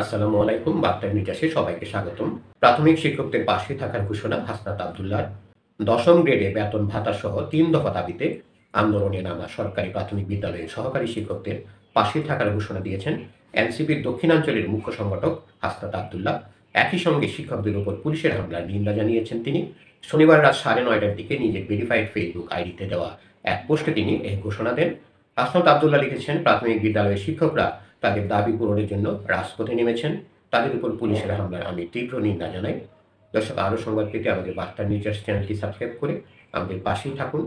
আসসালামু আলাইকুম বার্তা নির্যাসে সবাইকে স্বাগতম। প্রাথমিক শিক্ষকদের পাশে থাকার ঘোষণা হাসনাত আবদুল্লাহ দশম গ্রেডে বেতন ভাতা সহ তিন দফা দাবিতে আন্দোলনে নামা সরকারি প্রাথমিক বিদ্যালয়ের সহকারী শিক্ষকদের পাশে থাকার ঘোষণা দিয়েছেন এনসিপির দক্ষিণাঞ্চলের মুখ্য সংগঠক হাসনাত আবদুল্লাহ। একই সঙ্গে শিক্ষকদের উপর পুলিশের হামলার নিন্দা জানিয়েছেন তিনি। শনিবার রাত সাড়ে নয়টার দিকে নিজের ভেরিফাইড ফেসবুক আইডিতে দেওয়া এক পোস্টে তিনি এই ঘোষণা দেন। হাসনাত আবদুল্লাহ লিখেছেন, প্রাথমিক বিদ্যালয়ের শিক্ষকরা তাদের দাবি পূরণের জন্য রাজপথে নেমেছেন। তাদের উপর পুলিশের হামলার আমি তীব্র নিন্দা জানাই। দর্শক, আরও সংবাদ পেতে আমাদের বার্তা নিউজ চ্যানেলটি সাবস্ক্রাইব করে আমাদের পাশেই থাকুন।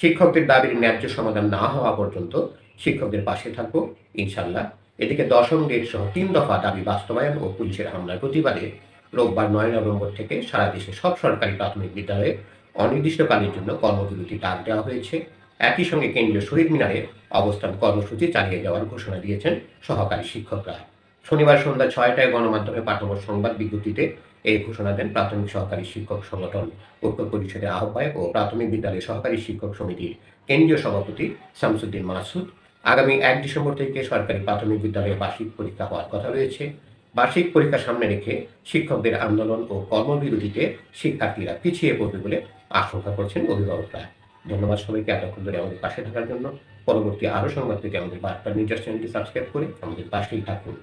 শিক্ষকদের দাবির ন্যায্য সমাধান না হওয়া পর্যন্ত শিক্ষকদের পাশে থাকব ইনশাল্লাহ এদিকে দশম ডেট সহ তিন দফা দাবি বাস্তবায়ন ও পুলিশের হামলার প্রতিবাদে রোববার নয় নভেম্বর থেকে সারা দেশে সব সরকারি প্রাথমিক বিদ্যালয়ে অনির্দিষ্টকালের জন্য কর্মবিরতি ডাক দেওয়া হয়েছে। একই সঙ্গে কেন্দ্রীয় শহীদ মিনারে অবস্থান কর্মসূচি চালিয়ে যাওয়ার ঘোষণা দিয়েছেন সহকারী শিক্ষকরা। শনিবার সন্ধ্যা ছয়টায় গণমাধ্যমে পাঠানো সংবাদ বিজ্ঞপ্তিতে এই ঘোষণা দেন প্রাথমিক সহকারী শিক্ষক সংগঠন। ঐক্য পরিষদের আহ্বায়ক ও প্রাথমিক বিদ্যালয় সহকারী শিক্ষক সমিতির কেন্দ্রীয় সভাপতি শামসুদ্দিন মাসুদ। আগামী এক ডিসেম্বর থেকে সরকারি প্রাথমিক বিদ্যালয়ে বার্ষিক পরীক্ষা হওয়ার কথা রয়েছে। বার্ষিক পরীক্ষা সামনে রেখে শিক্ষকদের আন্দোলন ও কর্মবিরতিতে শিক্ষার্থীরা পিছিয়ে পড়বে বলে আশঙ্কা করছেন অভিভাবকরা। ধন্যবাদ সবাইকে, এতক্ষণ ধরে আমাদের পাশে থাকার জন্য। পরবর্তী আরও সংবাদ থেকে আমাদের বার্তা নিউজ চ্যানেলটি সাবস্ক্রাইব করে আমাদের পাশেই থাকুন।